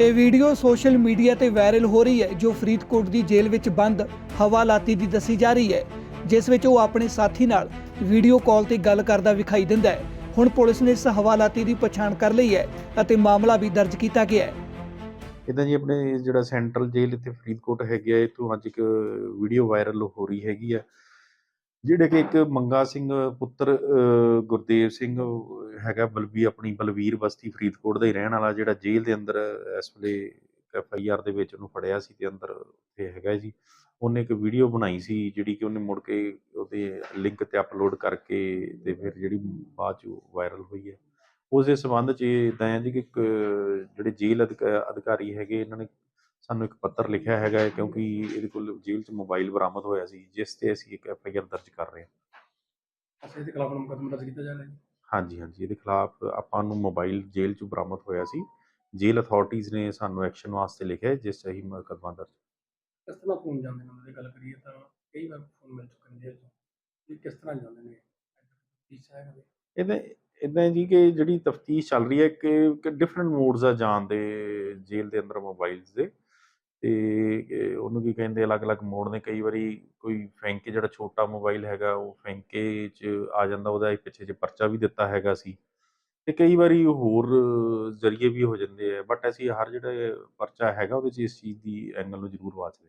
ਇਹ video social media ਤੇ viral ਹੋ ਰਹੀ ਹੈ, ਜੋ ਫਰੀਦਕੋਟ ਦੀ ਜੇਲ੍ਹ ਵਿੱਚ ਬੰਦ ਹਵਾਲਾਤੀ ਦੀ ਦੱਸੀ ਜਾ ਰਹੀ ਹੈ। ਜਿਸ ਵਿੱਚ ਉਹ ਆਪਣੇ ਸਾਥੀ ਨਾਲ ਵੀਡੀਓ ਕਾਲ ਤੇ ਗੱਲ ਕਰਦਾ ਵਿਖਾਈ ਦਿੰਦਾ ਹੈ। ਹੁਣ ਪੁਲਿਸ ਨੇ ਇਸ ਹਵਾਲਾਤੀ ਦੀ ਪਛਾਣ ਕਰ ਲਈ ਹੈ ਅਤੇ ਮਾਮਲਾ ਵੀ ਦਰਜ ਕੀਤਾ ਗਿਆ ਹੈ। ਇਦਾਂ ਜੀ ਆਪਣੇ ਜਿਹੜਾ ਸੈਂਟਰਲ ਜੇਲ੍ਹ ਇੱਥੇ ਫਰੀਦਕੋਟ ਹੈਗੀ ਆ, ਇੱਥੋਂ ਅੱਜ ਇੱਕ ਵੀਡੀਓ ਵਾਇਰਲ ਹੋ ਰਹੀ ਹੈਗੀ ਆ। ਜਿਹੜੇ ਕਿ ਇੱਕ ਮੰਗਾ ਸਿੰਘ ਪੁੱਤਰ ਗੁਰਦੇਵ ਸਿੰਘ ਹੈਗਾ ਬਲਬੀ ਆਪਣੀ ਬਲਵੀਰ ਬਸਤੀ ਫਰੀਦਕੋਟ ਦਾ ਹੀ ਰਹਿਣ ਵਾਲਾ, ਜਿਹੜਾ ਜੇਲ੍ਹ ਦੇ ਅੰਦਰ, ਇਸ ਵੇਲੇ ਐਫ ਆਈ ਆਰ ਦੇ ਵਿੱਚ ਉਹਨੂੰ ਫੜਿਆ ਸੀ ਤੇ ਅੰਦਰ ਉੱਥੇ ਹੈਗਾ ਜੀ। ਉਹਨੇ ਇੱਕ ਵੀਡੀਓ ਬਣਾਈ ਸੀ, ਜਿਹੜੀ ਕਿ ਉਹਨੇ ਮੁੜ ਕੇ ਉਹਦੇ ਲਿੰਕ ਤੇ ਅਪਲੋਡ ਕਰਕੇ ਤੇ ਫਿਰ ਜਿਹੜੀ ਬਾਅਦ ਚ ਵਾਇਰਲ ਹੋਈ ਹੈ। ਉਸ ਦੇ ਸੰਬੰਧ ਚ ਇਦਾਂ ਹੈ ਜੀ ਕਿ ਇੱਕ ਜਿਹੜੇ ਜੇਲ੍ਹ ਅਧਿਕਾ- ਅਧਿਕਾਰੀ ਹੈਗੇ, ਇਹਨਾਂ ਨੇ ਸਾਨੂੰ ਇੱਕ ਪੱਤਰ ਲਿਖਿਆ ਹੈਗਾ ਹੈ, ਕਿਉਂਕਿ ਇਹਦੇ ਕੋਲ ਜੇਲ੍ਹ 'ਚ ਮੋਬਾਈਲ ਬਰਾਮਦ ਹੋਇਆ ਸੀ, ਜਿਸ ਤੇ ਅਸੀਂ ਇੱਕ ਐਫ ਆਈ ਆਰ ਦਰਜ ਕਰ ਰਹੇ ਹਾਂ। ਅੱਛਾ, ਇਹਦੇ ਖਿਲਾਫ ਮੁਕੱਦਮਾ ਦਰਜ ਕੀਤਾ ਜਾ ਰਿਹਾ ਹੈ। ਹਾਂਜੀ ਹਾਂਜੀ। ਇਹਦੇ ਖਿਲਾਫ ਆਪਾਂ ਨੂੰ ਮੋਬਾਈਲ ਜੇਲ੍ਹ 'ਚ ਬਰਾਮਦ ਹੋਇਆ ਸੀ। ਜੇਲ੍ਹ ਅਥਾਰਟੀਜ਼ ਨੇ ਸਾਨੂੰ ਐਕਸ਼ਨ ਵਾਸਤੇ ਲਿਖਿਆ ਹੈ, ਜਿਸ 'ਚ ਅਸੀਂ ਮੁਕੱਦਮਾ ਦਰਜ ਕਿਸ ਤਰ੍ਹਾਂ ਫੋਨ ਜਾਂਦੇ ਨੇ ਉਹਨਾਂ ਦੀ ਗੱਲ ਕਰੀਏ ਤਾਂ ਕਈ ਵਾਰ ਫੋਨ ਮਿਲ ਚੁੱਕੇ ਨੇ ਜੇਲ੍ਹ ਤੋਂ ਇਹ ਕਿਸ ਤਰ੍ਹਾਂ ਜਾਂਦੇ ਨੇ? ਇਸ ਹੈ ਕਦੇ ਇਹਦਾ ਇਦਾਂ ਜੀ ਕਿ ਜਿਹੜੀ ਤਫਤੀਸ਼ ਚੱਲ ਰਹੀ ਹੈ ਕਿ ਕਿ ਡਿਫਰੈਂਟ ਮੋਡਸ ਆ ਜਾਣ ਦੇ ਜੇਲ੍ਹ ਦੇ ਅੰਦਰ ਮੋਬਾਈਲਸ ਦੇ। ਤੇ ਉਹਨੂੰ ਕੀ ਕਹਿੰਦੇ ਅਲੱਗ-ਅਲੱਗ ਮੋੜ ਨੇ। ਕਈ ਵਾਰੀ ਕੋਈ ਫੈਂਕੇ ਜਿਹੜਾ ਛੋਟਾ ਮੋਬਾਈਲ ਹੈਗਾ, ਉਹ ਫੈਂਕੇ 'ਚ ਆ ਜਾਂਦਾ, ਉਹਦਾ ਇੱਕ ਪਿੱਛੇ 'ਚ ਪਰਚਾ ਵੀ ਦਿੱਤਾ ਹੈਗਾ ਸੀ। ਤੇ ਕਈ ਵਾਰੀ ਹੋਰ ਜ਼ਰੀਏ ਵੀ ਹੋ ਜਾਂਦੇ ਆ, ਬਟ ਅਸੀਂ ਹਰ ਜਿਹੜਾ ਪਰਚਾ ਹੈਗਾ, ਉਹਦੇ 'ਚ ਇਸ ਚੀਜ਼ ਦੀ ਐਂਗਲ ਨੂੰ ਜ਼ਰੂਰ ਵਾਚਦੇ